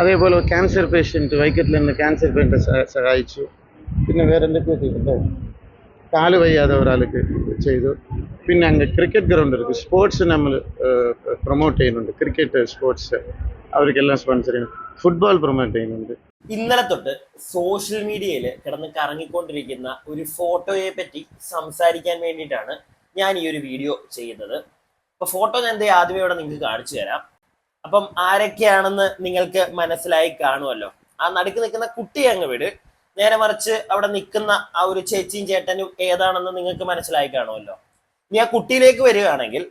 അതേപോലെ cancer patient വൈക്കത്തിൽ നിന്ന് cancer patient സഹായിച്ചു. പിന്നെ വേറെ എന്തൊക്കെയോ ചെയ്തിട്ടോ കാൽ വയ്യാതെ ഒരാൾക്ക് ചെയ്തു. പിന്നെ അങ്ങ് ക്രിക്കറ്റ് ഗ്രൗണ്ട് ഇരിക്കും. സ്പോർട്സ് നമ്മൾ പ്രൊമോട്ട് ചെയ്യുന്നുണ്ട്. ക്രിക്കറ്റ് സ്പോർട്സ് അവർക്കെല്ലാം സ്പോൺസർ ചെയ്യുന്നു. ഫുട്ബോൾ പ്രൊമോട്ട് ചെയ്യുന്നുണ്ട്. ഇന്നലെ തൊട്ട് സോഷ്യൽ മീഡിയയിൽ കിടന്ന് കറങ്ങിക്കൊണ്ടിരിക്കുന്ന ഒരു ഫോട്ടോയെ പറ്റി സംസാരിക്കാൻ വേണ്ടിയിട്ടാണ് ഞാൻ ഈ ഒരു വീഡിയോ ചെയ്യുന്നത്. അപ്പോൾ ഫോട്ടോ ഞാൻ എന്തെങ്കിലും ആദ്യമേ ഇവിടെ നിങ്ങൾക്ക് കാണിച്ചു തരാം. അപ്പം ആരൊക്കെയാണെന്ന് നിങ്ങൾക്ക് മനസ്സിലായി കാണുമല്ലോ. ആ നടുക്ക് നിൽക്കുന്ന കുട്ടി അങ്ങ് വിട്. നേരെ മറിച്ച് അവിടെ നിൽക്കുന്ന ആ ഒരു ചേച്ചിയും ചേട്ടനും ഏതാണെന്ന് നിങ്ങൾക്ക് മനസ്സിലായി കാണുമല്ലോ. ഇനി ആ കുട്ടിയിലേക്ക് വരികയാണെങ്കിൽ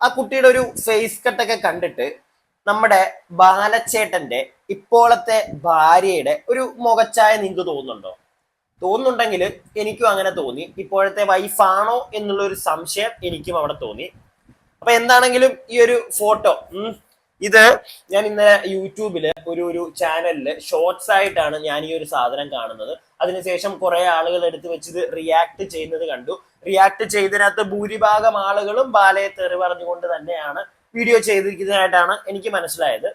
ആ കുട്ടിയുടെ ഒരു ഫേസ് കട്ടൊക്കെ കണ്ടിട്ട് നമ്മുടെ ബാലച്ചേട്ടന്റെ ഇപ്പോഴത്തെ ഭാര്യയുടെ ഒരു മുഖച്ചായ നിങ്ങൾക്ക് തോന്നുന്നുണ്ടോ? തോന്നുന്നുണ്ടെങ്കിൽ എനിക്കും അങ്ങനെ തോന്നി. ഇപ്പോഴത്തെ വൈഫാണോ എന്നുള്ള ഒരു സംശയം എനിക്കും അവിടെ തോന്നി. അപ്പൊ എന്താണെങ്കിലും ഈ ഒരു ഫോട്ടോ ഇത് ഞാൻ ഇന്ന് യൂട്യൂബിൽ ഒരു ഒരു ചാനലിൽ ഷോർട്സ് ആയിട്ടാണ് ഞാൻ ഈ ഒരു സാധനം കാണുന്നത്. അതിനുശേഷം കുറെ ആളുകൾ എടുത്ത് വെച്ച് ഇത് റിയാക്ട് ചെയ്യുന്നത് കണ്ടു. റിയാക്ട് ചെയ്തതിനകത്ത് ഭൂരിഭാഗം ആളുകളും ബാലയെ തെറി പറഞ്ഞുകൊണ്ട് തന്നെയാണ് വീഡിയോ ചെയ്തിരിക്കുന്നതായിട്ടാണ് എനിക്ക് മനസ്സിലായത്.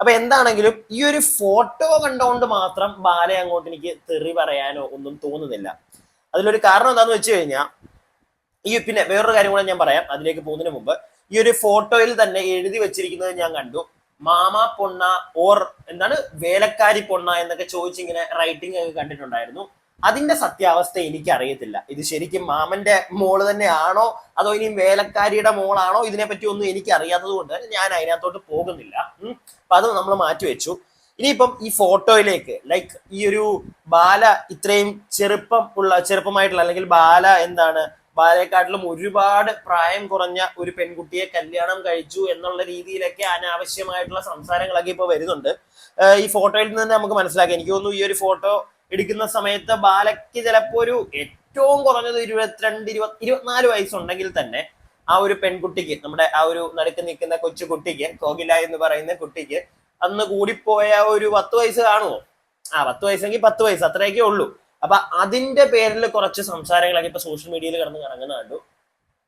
അപ്പൊ എന്താണെങ്കിലും ഈ ഒരു ഫോട്ടോ കണ്ടുകൊണ്ട് മാത്രം ബാലയെ അങ്ങോട്ട് എനിക്ക് തെറി പറയാനോ ഒന്നും തോന്നുന്നില്ല. അതിലൊരു കാരണം എന്താന്ന് വെച്ച് കഴിഞ്ഞാൽ ഈ പിന്നെ വേറൊരു കാര്യം കൂടെ ഞാൻ പറയാം. അതിലേക്ക് പോകുന്നതിന് മുമ്പ് ഈ ഒരു ഫോട്ടോയിൽ തന്നെ എഴുതി വെച്ചിരിക്കുന്നത് ഞാൻ കണ്ടു. മാമ പൊണ്ണ ഓർ എന്താണ് വേലക്കാരി പൊണ്ണ എന്നൊക്കെ ചോദിച്ചിങ്ങനെ റൈറ്റിംഗ് ഒക്കെ കണ്ടിട്ടുണ്ടായിരുന്നു. അതിന്റെ സത്യാവസ്ഥ എനിക്ക് അറിയത്തില്ല ഇത് ശരിക്കും മാമന്റെ മോൾ തന്നെയാണോ? അതോ ഇനി വേലക്കാരിയുടെ മോളാണോ? ഇതിനെപ്പറ്റി ഒന്നും എനിക്ക് അറിയാത്തത് കൊണ്ട് ഞാൻ അതിനകത്തോട്ട് പോകുന്നില്ല. അപ്പൊ അത് നമ്മൾ മാറ്റിവെച്ചു ഇനിയിപ്പം ഈ ഫോട്ടോയിലേക്ക് ലൈക്ക് ഈ ഒരു ബാല ഇത്രയും ചെറുപ്പം ഉള്ള ചെറുപ്പമായിട്ടുള്ള അല്ലെങ്കിൽ ബാല എന്താണ് ബാലയെക്കാട്ടിലും ഒരുപാട് പ്രായം കുറഞ്ഞ ഒരു പെൺകുട്ടിയെ കല്യാണം കഴിച്ചു എന്നുള്ള രീതിയിലൊക്കെ അനാവശ്യമായിട്ടുള്ള സംസാരങ്ങളൊക്കെ ഇപ്പൊ വരുന്നുണ്ട്. ഈ ഫോട്ടോയിൽ നിന്ന് നമുക്ക് മനസ്സിലാക്കാം. എനിക്ക് തോന്നുന്നു ഈ ഒരു ഫോട്ടോ എടുക്കുന്ന സമയത്ത് ബാലയ്ക്ക് ചിലപ്പോ ഒരു ഏറ്റവും കുറഞ്ഞത് ഇരുപത്തിരണ്ട് ഇരുപത്തി ഇരുപത്തിനാല് വയസ്സുണ്ടെങ്കിൽ തന്നെ ആ ഒരു പെൺകുട്ടിക്ക് നമ്മുടെ ആ ഒരു നടുക്ക് നിൽക്കുന്ന കൊച്ചു കുട്ടിക്ക് കോകില എന്ന് പറയുന്ന കുട്ടിക്ക് അന്ന് കൂടിപ്പോയ ഒരു പത്ത് വയസ്സ് കാണുമോ? ആ പത്ത് വയസ്സെങ്കിൽ പത്ത് വയസ്സ് അത്രയൊക്കെ ഉള്ളൂ. അപ്പൊ അതിന്റെ പേരിൽ കുറച്ച് സംസാരങ്ങളൊക്കെ ഇപ്പൊ സോഷ്യൽ മീഡിയയിൽ കിടന്ന് കറങ്ങുന്ന കണ്ടു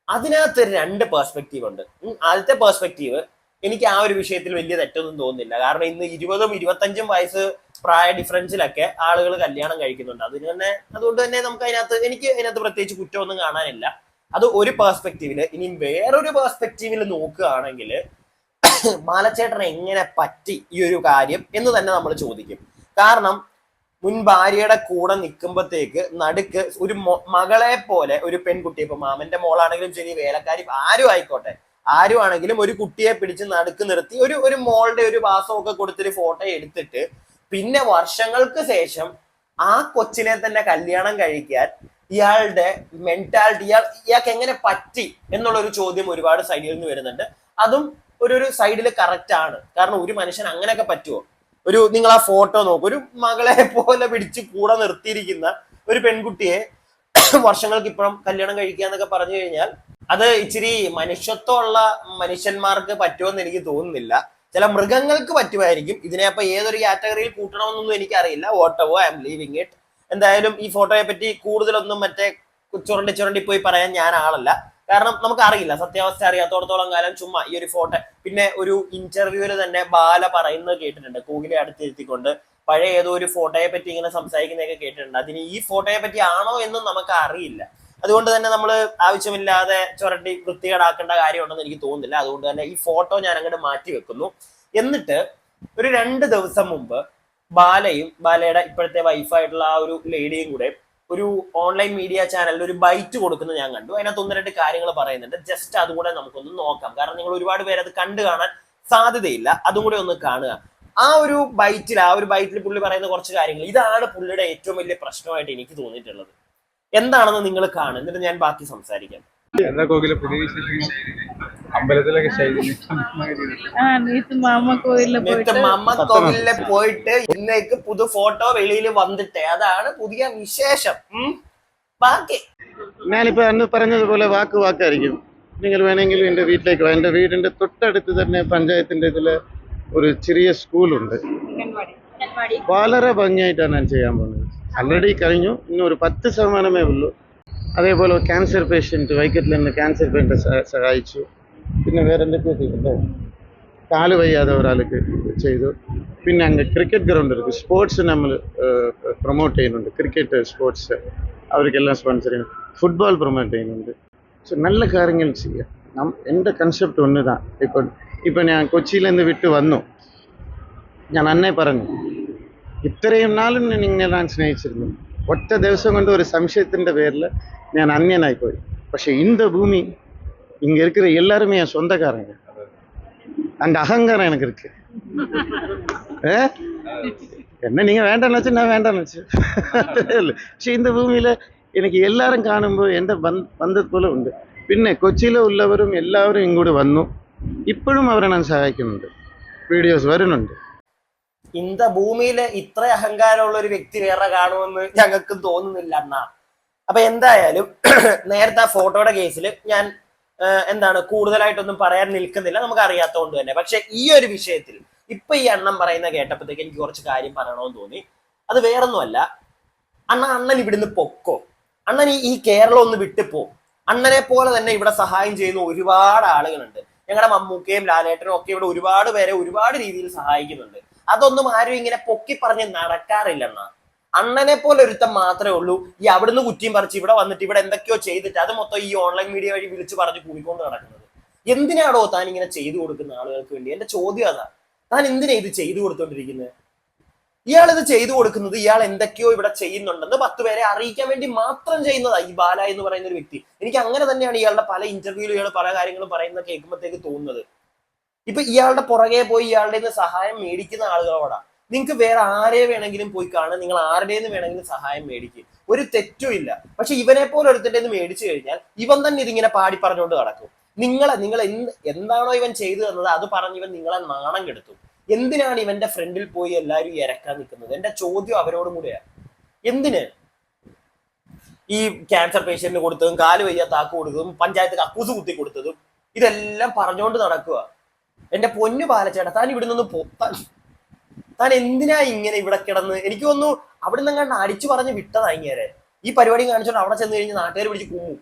അതിനകത്ത് രണ്ട് പേഴ്സ്പെക്റ്റീവ് ഉണ്ട്. ആദ്യത്തെ പേഴ്സ്പെക്റ്റീവ് എനിക്ക് ആ ഒരു വിഷയത്തിൽ വലിയ തെറ്റൊന്നും തോന്നുന്നില്ല. കാരണം ഇന്ന് ഇരുപതും ഇരുപത്തഞ്ചും വയസ്സ് പ്രായ ഡിഫറൻസിലൊക്കെ ആളുകൾ കല്യാണം കഴിക്കുന്നുണ്ട്. അതിന് തന്നെ അതുകൊണ്ട് തന്നെ നമുക്ക് അതിനകത്ത് എനിക്ക് അതിനകത്ത് പ്രത്യേകിച്ച് കുറ്റമൊന്നും കാണാനില്ല. അത് ഒരു പേഴ്സ്പെക്റ്റീവിൽ ഇനി വേറൊരു പേഴ്സ്പെക്റ്റീവിൽ നോക്കുകയാണെങ്കിൽ ബാലച്ചേട്ടൻ എങ്ങനെ പറ്റി ഈ ഒരു കാര്യം എന്ന് തന്നെ നമ്മൾ ചോദിക്കും. കാരണം മുൻ ഭാര്യയുടെ കൂടെ നിൽക്കുമ്പോഴത്തേക്ക് നടുക്ക് ഒരു മകളെ പോലെ ഒരു പെൺകുട്ടി ഇപ്പൊ മാമന്റെ മോളാണെങ്കിലും ശരി വേലക്കാരി ആരും ആയിക്കോട്ടെ. ആരും ആണെങ്കിലും ഒരു കുട്ടിയെ പിടിച്ച് നടുക്ക് നിർത്തി ഒരു ഒരു മോളുടെ ഒരു വാസമൊക്കെ കൊടുത്തൊരു ഫോട്ടോ എടുത്തിട്ട് പിന്നെ വർഷങ്ങൾക്ക് ശേഷം ആ കൊച്ചിനെ തന്നെ കല്യാണം കഴിക്കാൻ ഇയാളുടെ മെന്റാലിറ്റി ഇയാൾ ഇയാൾക്ക് എങ്ങനെ പറ്റി എന്നുള്ള ഒരു ചോദ്യം ഒരുപാട് സൈഡിൽ നിന്ന് വരുന്നുണ്ട്. അതും ഒരു ഒരു സൈഡിൽ കറക്റ്റ് ആണ്. കാരണം ഒരു മനുഷ്യൻ അങ്ങനെയൊക്കെ പറ്റുമോ ഒരു നിങ്ങൾ ആ ഫോട്ടോ നോക്കും. ഒരു മകളെ പോലെ പിടിച്ച് കൂടെ നിർത്തിയിരിക്കുന്ന ഒരു പെൺകുട്ടിയെ വർഷങ്ങൾക്ക് ഇപ്പുറം കല്യാണം കഴിക്കുക എന്നൊക്കെ പറഞ്ഞു കഴിഞ്ഞാൽ അത് ഇച്ചിരി മനുഷ്യത്വമുള്ള മനുഷ്യന്മാർക്ക് പറ്റുമെന്ന് എനിക്ക് തോന്നുന്നില്ല. ചില മൃഗങ്ങൾക്ക് പറ്റുമായിരിക്കും. ഇതിനെ അപ്പൊ ഏതൊരു കാറ്റഗറിയിൽ കൂട്ടണമെന്നൊന്നും എനിക്കറിയില്ല. Whatever I am leaving it എന്തായാലും ഈ ഫോട്ടോയെ പറ്റി കൂടുതലൊന്നും മറ്റേ ചുരണ്ടി ചുരണ്ടി പോയി പറയാൻ ഞാൻ ആളല്ല. കാരണം നമുക്ക് അറിയില്ല സത്യാവസ്ഥ അറിയാത്തോടത്തോളം കാലം ചുമ്മാ ഈ ഒരു ഫോട്ടോ പിന്നെ ഒരു ഇന്റർവ്യൂവിൽ തന്നെ ബാല പറയുന്നത് കേട്ടിട്ടുണ്ട് കൂകിലെ അടുത്തിരുത്തിക്കൊണ്ട്. പഴയ ഏതോ ഒരു ഫോട്ടോയെ പറ്റി ഇങ്ങനെ സംസാരിക്കുന്നതൊക്കെ കേട്ടിട്ടുണ്ട്. അതിന് ഈ ഫോട്ടോയെ പറ്റി ആണോ എന്നും നമുക്ക് അറിയില്ല അതുകൊണ്ട് തന്നെ നമ്മൾ ആവശ്യമില്ലാതെ ചുരട്ടി വൃത്തികേടാക്കേണ്ട കാര്യമുണ്ടെന്ന് എനിക്ക് തോന്നുന്നില്ല. അതുകൊണ്ട് തന്നെ ഈ ഫോട്ടോ ഞാൻ അങ്ങോട്ട് മാറ്റി വെക്കുന്നു. എന്നിട്ട് ഒരു രണ്ട് ദിവസം മുമ്പ് ബാലയും ബാലയുടെ ഇപ്പോഴത്തെ വൈഫായിട്ടുള്ള ആ ഒരു ലേഡിയും കൂടെ ഒരു ഓൺലൈൻ മീഡിയ ചാനലിൽ ഒരു ബൈറ്റ് കൊടുക്കുന്നത് ഞാൻ കണ്ടു. അതിനകത്ത് ഒന്ന് രണ്ട് കാര്യങ്ങൾ പറയുന്നുണ്ട്. ജസ്റ്റ് അതുകൂടെ നമുക്കൊന്ന് നോക്കാം. കാരണം നിങ്ങൾ ഒരുപാട് പേര് അത് കണ്ടു കാണാൻ സാധ്യതയില്ല. അതും കൂടെ ഒന്ന് കാണുക. ആ ഒരു ബൈറ്റിൽ ആ ഒരു ബൈറ്റിൽ പുള്ളി പറയുന്ന കുറച്ച് കാര്യങ്ങൾ ഇതാണ് പുള്ളിയുടെ ഏറ്റവും വലിയ പ്രശ്നമായിട്ട് എനിക്ക് തോന്നിയിട്ടുള്ളത്. എന്താണെന്ന് നിങ്ങൾ കാണും എന്നിട്ട് ഞാൻ ബാക്കി സംസാരിക്കാം. അമ്പലത്തിലൊക്കെ എന്നിട്ട് പോയിട്ട് ഇന്നേക്ക് പുതു ഫോട്ടോ വെളിയിൽ വന്നിട്ട്. അതാണ് പുതിയ വിശേഷം. ബാക്കി. ഞാനിപ്പോ അന്ന് പറഞ്ഞതുപോലെ വാക്ക് വാക്കായിരിക്കും. നിങ്ങൾ വേണമെങ്കിൽ എന്റെ വീട്ടിലേക്ക് വാ. എന്റെ വീടിന്റെ തൊട്ടടുത്ത് തന്നെ പഞ്ചായത്തിന്റെ ഇതിൽ ഒരു ചെറിയ സ്കൂളുണ്ട്. വളരെ ഭംഗിയായിട്ടാണ് ഞാൻ ചെയ്യാൻ പോകുന്നത്. ആൾറെഡി കഴിഞ്ഞു. ഇനി ഒരു പത്ത് ശതമാനമേ ഉള്ളൂ. അതേപോലെ ക്യാൻസർ പേഷ്യന്റ് വൈക്കത്തിൽ നിന്ന് ക്യാൻസർ പേഷ്യന്റ് സഹായിച്ചു. പിന്നെ വേറെ എന്തൊക്കെയോ ചെയ്തിട്ടുണ്ടോ കാൽ വയ്യാതെ ഒരാൾക്ക് ചെയ്തു. പിന്നെ അങ്ങ് ക്രിക്കറ്റ് ഗ്രൗണ്ട് എടുക്കും സ്പോർട്സ് നമ്മൾ പ്രൊമോട്ട് ചെയ്യുന്നുണ്ട്. ക്രിക്കറ്റ് സ്പോർട്സ് അവർക്കെല്ലാം സ്പോൺസർ ചെയ്യുന്നു. ഫുട്ബോൾ പ്രൊമോട്ട് ചെയ്യുന്നുണ്ട്. സോ നല്ല കാര്യങ്ങൾ ചെയ്യാം. നം എന്റെ കൺസെപ്റ്റ് ഒന്ന് താ ഇപ്പം ഇപ്പം ഞാൻ കൊച്ചിയിൽ നിന്ന് വിട്ട് വന്നു. ഞാൻ അന്നേ പറഞ്ഞു ഇത്രയും നാളും ഞാൻ ഇങ്ങനെ ഞാൻ സ്നേഹിച്ചിരുന്നു. ഒറ്റ ദിവസം കൊണ്ട് ഒരു സംശയത്തിന്റെ പേരിൽ ഞാൻ അന്യനായിപ്പോയി പക്ഷേ ഇന്ന ഭൂമി இங்கே இருக்கிற எல்லாருமே என் சொந்தக்காரங்க அந்த அகங்காரம் எனக்கு இருக்கு ஏ? என்ன நீங்க வேண்டாம்னு வச்சு நான் வேண்டாம்னு வச்சு தெரியல പക്ഷെ இந்த ഭൂമിയില് എനിക്ക് എല്ലാവരും കാണുമ്പോൾ എൻ്റെ ബന്ധത് പോലെ ഉണ്ട് പിന്നെ കൊച്ചിയിലെ ഉള്ളവരും എല്ലാവരും ഇങ്ങോട്ട് വന്നു ഇപ്പോഴും അവരെ ഞാൻ സഹായിക്കുന്നുണ്ട് വീഡിയോസ് വരുന്നുണ്ട് ഇന്ത ഭൂമിയില് ഇത്ര അഹങ്കാരമുള്ള ഒരു വ്യക്തി വേറെ കാണുമെന്ന് ഞങ്ങൾക്കും തോന്നുന്നില്ല അണ്ണാ അപ്പൊ എന്തായാലും നേരത്തെ ആ ഫോട്ടോയുടെ കേസിൽ ഞാൻ ആ, എന്താണ് കൂടുതലായിട്ടൊന്നും പറയാൻ നിൽക്കുന്നില്ല. നമുക്ക് അറിയാത്തതുകൊണ്ട് തന്നെ. പക്ഷെ ഈ ഒരു വിഷയത്തിൽ ഇപ്പൊ ഈ അണ്ണൻ പറയുന്ന കേട്ടപ്പോഴത്തേക്ക് എനിക്ക് കുറച്ച് കാര്യം പറയണമെന്ന് തോന്നി. അത് വേറൊന്നുമല്ല. അണ്ണ അണ്ണൻ ഇവിടുന്ന് പൊക്കോ. അണ്ണൻ ഈ- കേരളം ഒന്ന് വിട്ടുപോ അണ്ണനെ പോലെ തന്നെ ഇവിടെ സഹായം ചെയ്യുന്ന ഒരുപാട് ആളുകളുണ്ട്. ഞങ്ങളുടെ മമ്മൂക്കയും ലാലേട്ടനും ഒക്കെ ഇവിടെ ഒരുപാട് പേരെ ഒരുപാട് രീതിയിൽ സഹായിക്കുന്നുണ്ട്. അതൊന്നും ആരും ഇങ്ങനെ പൊക്കി പറഞ്ഞ് നടക്കാറില്ല അണ്ണ. അണ്ണനെ പോലെ ഒരുത്തം മാത്രമേ ഉള്ളൂ. ഈ അവിടുന്ന് കുറ്റിയും പറിച്ച് ഇവിടെ വന്നിട്ട് ഇവിടെ എന്തൊക്കെയോ ചെയ്തിട്ട് അത് മൊത്തം ഈ ഓൺലൈൻ മീഡിയ വഴി വിളിച്ചു പറഞ്ഞ് കൂടിക്കൊണ്ട് നടക്കുന്നത്. എന്തിനാണോ താൻ ഇങ്ങനെ ചെയ്തു കൊടുക്കുന്ന ആളുകൾക്ക് വേണ്ടി? എന്റെ ചോദ്യം അതാ. താൻ എന്തിനാ ഇത് ചെയ്തു കൊടുത്തോണ്ടിരിക്കുന്നത് ഇയാൾ ഇത് ചെയ്തു കൊടുക്കുന്നത് ഇയാൾ എന്തൊക്കെയോ ഇവിടെ ചെയ്യുന്നുണ്ടെന്ന് പത്ത് പേരെ അറിയിക്കാൻ വേണ്ടി മാത്രം ചെയ്യുന്നതാ ഈ ബാല എന്ന് പറയുന്ന ഒരു വ്യക്തി. എനിക്ക് അങ്ങനെ തന്നെയാണ് ഇയാളുടെ പല ഇന്റർവ്യൂവിലും ഇയാൾ പല കാര്യങ്ങളും പറയുന്നത് കേൾക്കുമ്പോഴത്തേക്ക് തോന്നുന്നത്. ഇപ്പൊ ഇയാളുടെ പുറകെ പോയി ഇയാളുടെ സഹായം മേടിക്കുന്ന ആളുകളോടാ. നിങ്ങൾക്ക് വേറെ ആരെ വേണമെങ്കിലും പോയി കാണാൻ നിങ്ങൾ ആരുടേന്ന് വേണമെങ്കിലും സഹായം മേടിക്കും. ഒരു തെറ്റും ഇല്ല. പക്ഷെ ഇവനെ പോലെ ഒരുത്തിന്റെ നിന്ന് മേടിച്ചു കഴിഞ്ഞാൽ ഇവൻ തന്നെ ഇതിങ്ങനെ പാടി പറഞ്ഞുകൊണ്ട് നടക്കും. നിങ്ങളെ നിങ്ങൾ എന്ത് എന്താണോ ഇവൻ ചെയ്തു തന്നത് അത് പറഞ്ഞ് ഇവൻ നിങ്ങളെ നാണം കെടുത്തു. എന്തിനാണ് ഇവന്റെ ഫ്രണ്ടിൽ പോയി എല്ലാവരും ഇരക്കാൻ നിൽക്കുന്നത്? എന്റെ ചോദ്യം അവരോടും കൂടെയാ. എന്തിന്? ഈ ക്യാൻസർ പേഷ്യന്റിന് കൊടുത്തതും കാൽ വയ്യ താക്ക് കൊടുത്തതും പഞ്ചായത്ത് കക്കൂസ് കുത്തി കൊടുത്തതും ഇതെല്ലാം പറഞ്ഞുകൊണ്ട് നടക്കുക എന്റെ പൊന്നു പാലച്ചേട്ടാ താൻ ഇവിടെ നിന്ന് താൻ എന്തിനാ ഇങ്ങനെ ഇവിടെ കിടന്ന്? എനിക്ക് തോന്നുന്നു അവിടെ നിന്ന് കണ്ട് അടിച്ചു പറഞ്ഞ് വിട്ടതാ ഇങ്ങനെ ഈ പരിപാടി കാണിച്ചോണ്ട് അവിടെ ചെന്ന് കഴിഞ്ഞ് നാട്ടുകാർ പിടിച്ച് കുമ്മു.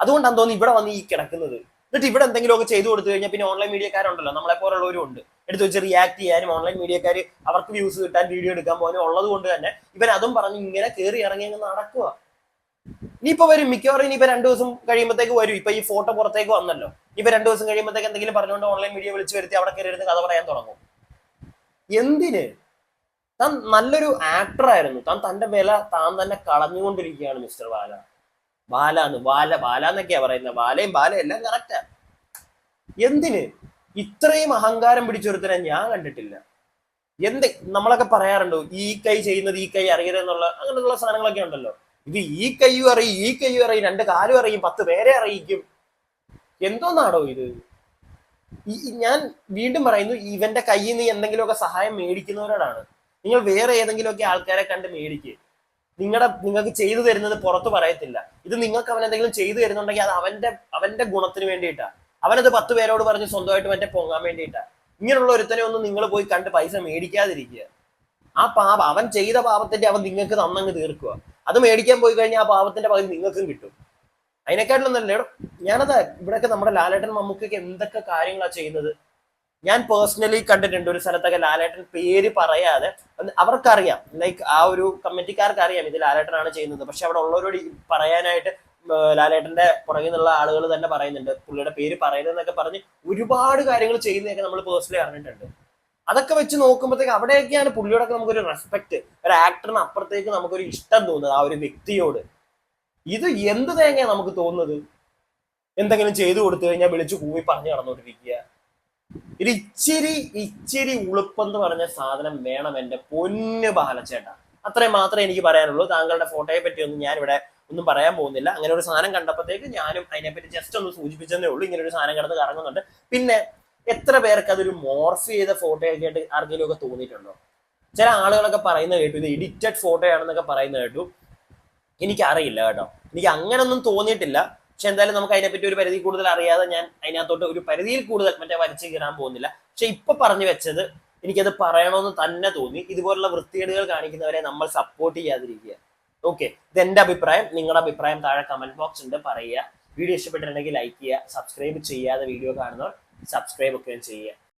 അതുകൊണ്ടാണ് തോന്നുന്നു ഇവിടെ വന്ന് ഈ കിടക്കുന്നത്. എന്നിട്ട് ഇവിടെ എന്തെങ്കിലുമൊക്കെ ചെയ്തു കൊടുത്തു കഴിഞ്ഞാൽ പിന്നെ ഓൺലൈൻ മീഡിയക്കാരുണ്ടല്ലോ. നമ്മളെ പോലുള്ളവരും ഉണ്ട്. എടുത്ത് വെച്ച് റിയാക്ട് ചെയ്യാനും ഓൺലൈൻ മീഡിയക്കാർ അവർക്ക് വ്യൂസ് കിട്ടാൻ വീഡിയോ എടുക്കാൻ പോകാനും ഉള്ളത് കൊണ്ട് തന്നെ ഇവൻ അതും പറഞ്ഞ് ഇങ്ങനെ കയറി ഇറങ്ങി അങ്ങ് നടക്കുക ഇനിയിപ്പോ വരും. മിക്കവാറും ഇനിയിപ്പോ രണ്ടു ദിവസം കഴിയുമ്പോഴത്തേക്ക് വരും. ഇപ്പൊ ഈ ഫോട്ടോ പുറത്തേക്ക് വന്നല്ലോ. ഇപ്പൊ രണ്ടു ദിവസം കഴിയുമ്പോഴത്തേക്ക് എന്തെങ്കിലും പറഞ്ഞുകൊണ്ട് ഓൺലൈൻ മീഡിയ വിളിച്ചു വരുത്തി അവിടെ കയറി കഥ പറയാൻ തുടങ്ങും. എന്തിന്? താൻ നല്ലൊരു ആക്ടർ ആയിരുന്നു. താൻ തന്റെ വില താൻ തന്നെ കളഞ്ഞുകൊണ്ടിരിക്കുകയാണ് മിസ്റ്റർ ബാല. ബാല എന്ന് ബാല ബാല എന്നൊക്കെയാ പറയുന്നത്. ബാലയും ബാല എല്ലാം കറക്റ്റാ എന്തിന്? ഇത്രയും അഹങ്കാരം പിടിച്ചൊരുത്തനെ ഞാൻ കണ്ടിട്ടില്ല. എന്ത് നമ്മളൊക്കെ പറയാറുണ്ടോ ഈ കൈ ചെയ്യുന്നത് ഈ കൈ അറിയരുതെന്നുള്ള അങ്ങനെയുള്ള സാധനങ്ങളൊക്കെ ഉണ്ടല്ലോ. ഇത് ഈ കൈയും അറിയും ഈ കൈയും അറിയും രണ്ട് കാലും അറിയും പത്ത് പേരെ അറിയിക്കും. എന്തോന്നാടോ ഇത്? ഞാൻ വീണ്ടും പറയുന്നു ഇവന്റെ കയ്യിൽ നിന്ന് എന്തെങ്കിലുമൊക്കെ സഹായം മേടിക്കുന്നവരോടാണ്. നിങ്ങൾ വേറെ ഏതെങ്കിലുമൊക്കെ ആൾക്കാരെ കണ്ട് മേടിക്കുക നിങ്ങളുടെ നിങ്ങൾക്ക് ചെയ്തു തരുന്നത് പുറത്ത് പറയത്തില്ല. ഇത് നിങ്ങൾക്ക് അവൻ എന്തെങ്കിലും ചെയ്തു തരുന്നുണ്ടെങ്കിൽ അത് അവന്റെ അവന്റെ ഗുണത്തിന് വേണ്ടിയിട്ടാ. അവനത് പത്ത് പേരോട് പറഞ്ഞ് സ്വന്തമായിട്ട് മറ്റേ പൊങ്ങാൻ വേണ്ടിയിട്ടാ. ഇങ്ങനെയുള്ള ഒരുത്തനെ ഒന്നും നിങ്ങൾ പോയി കണ്ട് പൈസ മേടിക്കാതിരിക്കുക. ആ പാപ അവൻ ചെയ്ത പാപത്തിന്റെ അവൻ നിങ്ങൾക്ക് തന്നങ്ങ് തീർക്കുക. അത് മേടിക്കാൻ പോയി കഴിഞ്ഞാൽ ആ പാപത്തിന്റെ പകുതി നിങ്ങൾക്കും കിട്ടും. അതിനെക്കാട്ടിലും നല്ല ഞാനത് ഇവിടെയൊക്കെ നമ്മുടെ ലാലേട്ടൻ മമ്മൂക്കൊക്കെ എന്തൊക്കെ കാര്യങ്ങളാണ് ചെയ്യുന്നത്? ഞാൻ പേഴ്സണലി കണ്ടിട്ടുണ്ട് ഒരു സ്ഥലത്തൊക്കെ ലാലേട്ടൻ പേര് പറയാതെ അവർക്കറിയാം. ലൈക്ക് ആ ഒരു കമ്മിറ്റിക്കാർക്ക് അറിയാം ഇത് ലാലേട്ടനാണ് ചെയ്യുന്നത്. പക്ഷെ അവിടെ ഉള്ളവരോട് പറയാനായിട്ട് ലാലേട്ടന്റെ പുറകിൽ നിന്നുള്ള ആളുകൾ തന്നെ പറയുന്നുണ്ട്. പുള്ളിയുടെ പേര് പറയുന്നതെന്നൊക്കെ പറഞ്ഞ് ഒരുപാട് കാര്യങ്ങൾ ചെയ്യുന്നതൊക്കെ നമ്മൾ പേഴ്സണലി അറിഞ്ഞിട്ടുണ്ട്. അതൊക്കെ വെച്ച് നോക്കുമ്പോഴത്തേക്ക് അവിടെയൊക്കെയാണ് പുള്ളിയോടൊക്കെ നമുക്കൊരു റെസ്പെക്ട് ഒരു ആക്ടറിന് അപ്പുറത്തേക്ക് നമുക്കൊരു ഇഷ്ടം തോന്നുന്നത് ആ ഒരു വ്യക്തിയോട്. ഇത് എന്ത് തേങ്ങയാ നമുക്ക് തോന്നുന്നത്? എന്തെങ്കിലും ചെയ്തു കൊടുത്തു കഴിഞ്ഞാൽ വിളിച്ചു കൂവി പറഞ്ഞു കടന്നുകൊണ്ടിരിക്കുക ഇത് ഇച്ചിരി ഇച്ചിരി ഉളുപ്പെന്ന് പറഞ്ഞ സാധനം വേണം എന്റെ പൊന്ന് ബാലച്ചേട്ട അത്രയും മാത്രമേ എനിക്ക് പറയാനുള്ളൂ. താങ്കളുടെ ഫോട്ടോയെ പറ്റി ഒന്നും ഞാൻ ഇവിടെ ഒന്നും പറയാൻ പോകുന്നില്ല. അങ്ങനെ ഒരു സാധനം കണ്ടപ്പോഴത്തേക്ക് ഞാനും അതിനെപ്പറ്റി ജസ്റ്റ് ഒന്ന് സൂചിപ്പിച്ചതേ ഉള്ളൂ. ഇങ്ങനെ ഒരു സാധനം കിടന്ന് കറങ്ങുന്നുണ്ട്. പിന്നെ എത്ര പേർക്ക് അതൊരു മോർഫ് ചെയ്ത ഫോട്ടോയൊക്കെ ആയിട്ട് ആർക്കെങ്കിലും ഒക്കെ തോന്നിയിട്ടുണ്ടോ? ചില ആളുകളൊക്കെ പറയുന്നത് കേട്ടു. ഇത് എഡിറ്റഡ് ഫോട്ടോ ആണെന്നൊക്കെ പറയുന്നത് കേട്ടു. എനിക്കറിയില്ല കേട്ടോ. എനിക്ക് അങ്ങനൊന്നും തോന്നിയിട്ടില്ല. പക്ഷെ എന്തായാലും നമുക്ക് അതിനെപ്പറ്റി ഒരു പരിധി കൂടുതൽ അറിയാതെ ഞാൻ അതിനകത്തോട്ട് ഒരു പരിധിയിൽ കൂടുതൽ മറ്റേ വലിച്ചു കയറാൻ പോകുന്നില്ല. പക്ഷെ ഇപ്പൊ പറഞ്ഞു വെച്ചത് എനിക്കത് പറയണമെന്ന് തന്നെ തോന്നി. ഇതുപോലുള്ള വൃത്തികേടുകൾ കാണിക്കുന്നവരെ നമ്മൾ സപ്പോർട്ട് ചെയ്യാതിരിക്കുക. ഓക്കെ ഇത് എന്റെ അഭിപ്രായം. നിങ്ങളുടെ അഭിപ്രായം താഴെ കമന്റ് ബോക്സ് ഉണ്ട് പറയുക. വീഡിയോ ഇഷ്ടപ്പെട്ടിട്ടുണ്ടെങ്കിൽ ലൈക്ക് ചെയ്യുക. സബ്സ്ക്രൈബ് ചെയ്യാതെ വീഡിയോ കാണുന്നവർ സബ്സ്ക്രൈബ് ഒക്കെ ചെയ്യുക